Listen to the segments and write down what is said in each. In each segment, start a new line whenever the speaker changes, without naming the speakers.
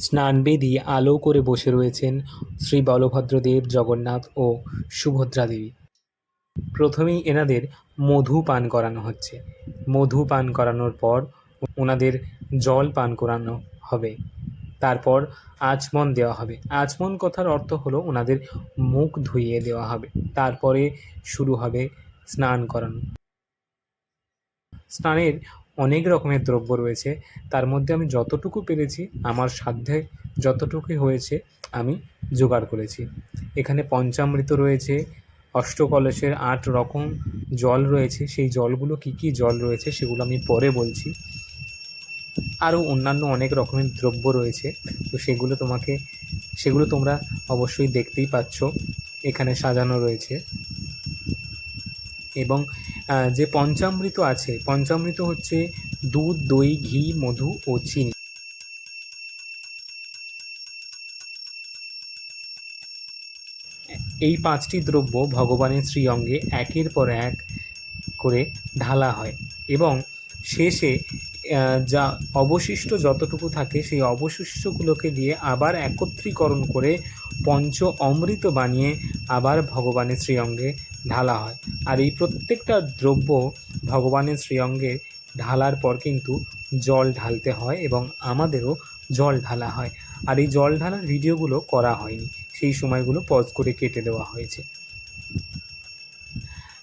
স্নানবেদী আলো করে বসে রয়েছেন শ্রী বলভদ্রদেব জগন্নাথ ও সুভদ্রা দেবী। প্রথমেই এনাদের মধু পান করানো হচ্ছে। মধু পান করানোর পর ওনাদের জল পান করানো হবে। তারপর আচমন দেওয়া হবে। আচমন কথার অর্থ হলো ওনাদের মুখ ধুইয়ে দেওয়া হবে। তারপরে শুরু হবে স্নান করানো। স্নানের অনেক রকমের দ্রব্য রয়েছে। তার মধ্যে আমি যতটুকু পেরেছি, আমার সাধ্যে যতটুকুই হয়েছে, আমি জোগাড় করেছি। এখানে পঞ্চামৃত রয়েছে, অষ্টকলসের আট রকম জল রয়েছে। সেই জলগুলো কী কী জল রয়েছে সেগুলো আমি পরে বলছি। আরও অন্যান্য অনেক রকমের দ্রব্য রয়েছে। তো সেগুলো তোমাকে, সেগুলো তোমরা অবশ্যই দেখতেই পাচ্ছ। এখানে সাজানো রয়েছে। এবং যে পঞ্চামৃত আছে, পঞ্চামৃত হচ্ছে দুধ, দই, ঘি, মধু ও চিনি। এই পাঁচটি দ্রব্য ভগবানের শ্রীঅঙ্গে একের পর এক করে ঢালা হয় এবং শেষে যা অবশিষ্ট যতটুকু থাকে সেই অবশিষ্টগুলোকে দিয়ে আবার একত্রীকরণ করে পঞ্চ অমৃত বানিয়ে আবার ভগবানের শ্রীঅঙ্গে ঢালা হয়। আর এই প্রত্যেকটা দ্রব্য ভগবানের শ্রীঅঙ্গে ঢালার পর কিন্তু জল ঢালতে হয় এবং আমাদেরও জল ঢালা হয়। আর এই জল ঢালার ভিডিওগুলো করা হয়নি। সেই সময়গুলো পজ করে কেটে দেওয়া হয়েছে।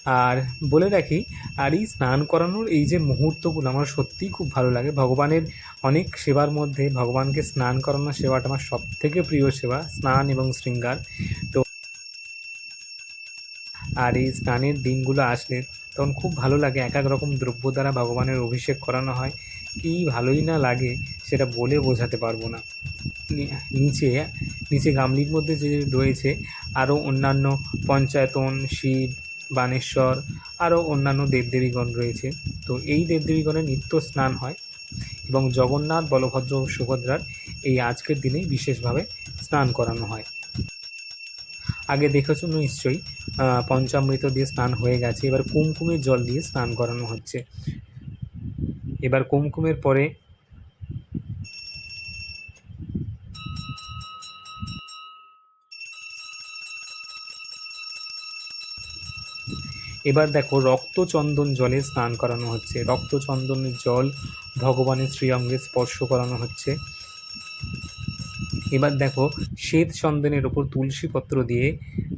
আর বলে রাখি, আর এই স্নান করানোর এই যে মুহূর্তগুলো আমার সত্যিই খুব ভালো লাগে। ভগবানের অনেক সেবার মধ্যে ভগবানকে স্নান করানোর সেবাটা আমার সব থেকে প্রিয় সেবা, স্নান এবং শৃঙ্গার। আর এই স্নানের দিনগুলো আসলে তখন খুব ভালো লাগে। এক এক রকম দ্রব্য দ্বারা ভগবানের অভিষেক করানো হয়। কি ভালোই না লাগে সেটা বলে বোঝাতে পারব না। নিচে নিচে গামলির মধ্যে যে রয়েছে আরও অন্যান্য পঞ্চায়েতন, শিব, বানেশ্বর আরও অন্যান্য দেবদেবীগণ রয়েছে। তো এই দেবদেবীগণের নিত্য স্নান হয় এবং জগন্নাথ, বলভদ্র ও সুভদ্রার এই আজকের দিনেই বিশেষভাবে স্নান করানো হয়। আগে দেখেছ নিশ্চয়ই পঞ্চামৃত দিয়ে স্নান হয়ে গেছে। এবার কুমকুমের জল দিয়ে স্নান করানো হচ্ছে। এবার কুমকুমের পরে এবার দেখো রক্তচন্দন জলে স্নান করানো হচ্ছে। রক্তচন্দনের জল ভগবানের শ্রীঅঙ্গে স্পর্শ করানো হচ্ছে। এবার দেখো শ্বেত চন্দনের ওপর তুলসী পত্র দিয়ে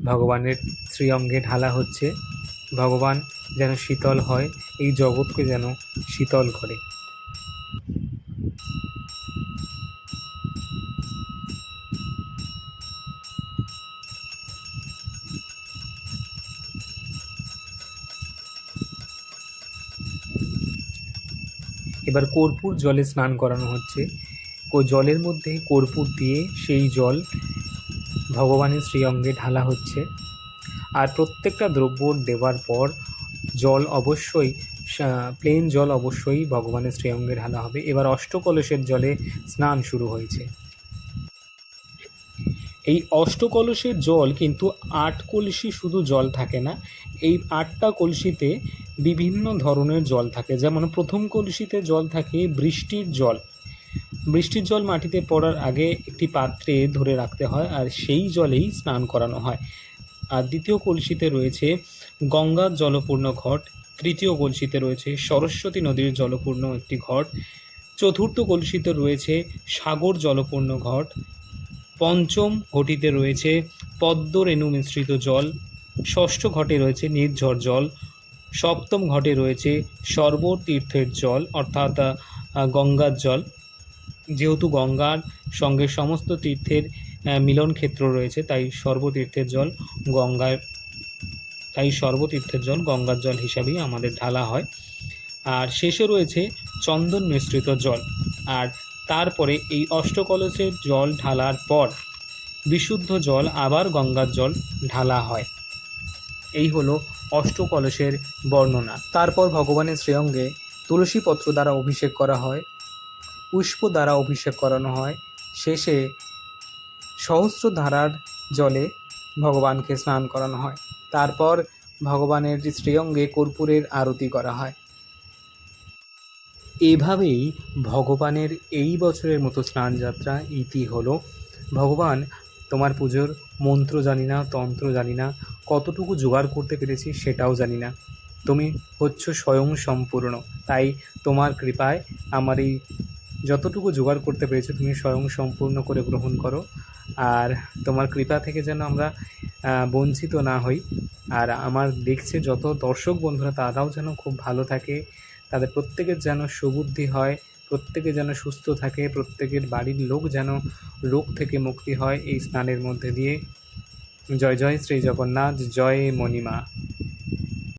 ভগবানের শ্রীঅঙ্গে ঢালা হচ্ছে। ভগবান যেন শীতল হয়, এই জগৎকে যেন শীতল করে। এবার কর্পূর জলে স্নান করানো হচ্ছে। জলের মধ্যে কর্পূর দিয়ে সেই জল ভগবানের শ্রীঅঙ্গে ঢালা হচ্ছে। আর প্রত্যেকটা দ্রব্য দেওয়ার পর জল অবশ্যই প্লেন জল অবশ্যই ভগবানের শ্রীঅঙ্গে ঢালা হবে। এবার অষ্টকলসের জলে স্নান শুরু হয়েছে। এই অষ্টকলসের জল কিন্তু আট কলসি শুধু জল থাকে না, এই আটটা কলসিতে বিভিন্ন ধরনের জল থাকে। যেমন প্রথম কলসিতে জল থাকে বৃষ্টির জল বৃষ্টির জল মাটিতে পড়ার আগে একটি পাত্রে ধরে রাখতে হয় আর সেই জলেই স্নান করানো হয়। আর দ্বিতীয় কলসিতে রয়েছে গঙ্গার জলপূর্ণ ঘট, তৃতীয় কলসিতে রয়েছে সরস্বতী নদীর জলপূর্ণ একটি ঘট, চতুর্থ কলসিতে রয়েছে সাগর জলপূর্ণ ঘট, পঞ্চম ঘটিতে রয়েছে পদ্ম রেণু মিশ্রিত জল, ষষ্ঠ ঘটে রয়েছে নির্ঝর জল, সপ্তম ঘটে রয়েছে সর্বতীর্থের জল অর্থাৎ গঙ্গার জল। যেহেতু গঙ্গার সঙ্গে সমস্ত তীর্থের মিলন ক্ষেত্র রয়েছে, তাই সর্বতীর্থের জল গঙ্গায়, তাই সর্বতীর্থের জল গঙ্গার জল হিসাবেই আমাদের ঢালা হয়। আর শেষে রয়েছে চন্দন মিশ্রিত জল। আর তারপরে এই অষ্টকলসের জল ঢালার পর বিশুদ্ধ জল আবার গঙ্গার জল ঢালা হয়। এই হলো অষ্টকলসের বর্ণনা। তারপর ভগবানের শ্রেয়ঙ্গে তুলসী পত্র দ্বারা অভিষেক করা হয়। পুষ্প দ্বারা অভিষেক করানো হয়। শেষে সহস্র ধারার জলে ভগবানকে স্নান করানো হয়। তারপর ভগবানের শ্রীঅঙ্গে কর্পূরের আরতি করা হয়। এভাবেই ভগবানের এই বছরের মতো স্নানযাত্রা ইতি হলো। ভগবান, তোমার পুজোর মন্ত্র জানি না, তন্ত্র জানি না, কতটুকু জোগাড় করতে পেরেছি সেটাও জানি না। তুমি হচ্ছ স্বয়ং সম্পূর্ণ, তাই তোমার কৃপায় আমার এই যতটুকু জোগাড় করতে পেরেছ তুমি স্বয়ং সম্পূর্ণ করে গ্রহণ করো। আর তোমার কৃপা থেকে যেন আমরা বঞ্চিত না হই। আর আমার দেখছে যত দর্শক বন্ধুরা, তারাও যেন খুব ভালো থাকে। তাদের প্রত্যেকের যেন সুবুদ্ধি হয়, প্রত্যেকে যেন সুস্থ থাকে, প্রত্যেকের বাড়ির লোক যেন রোগ থেকে মুক্তি হয় এই স্নানের মধ্যে দিয়ে। জয় জয় শ্রী জগন্নাথ, জয় মণিমা।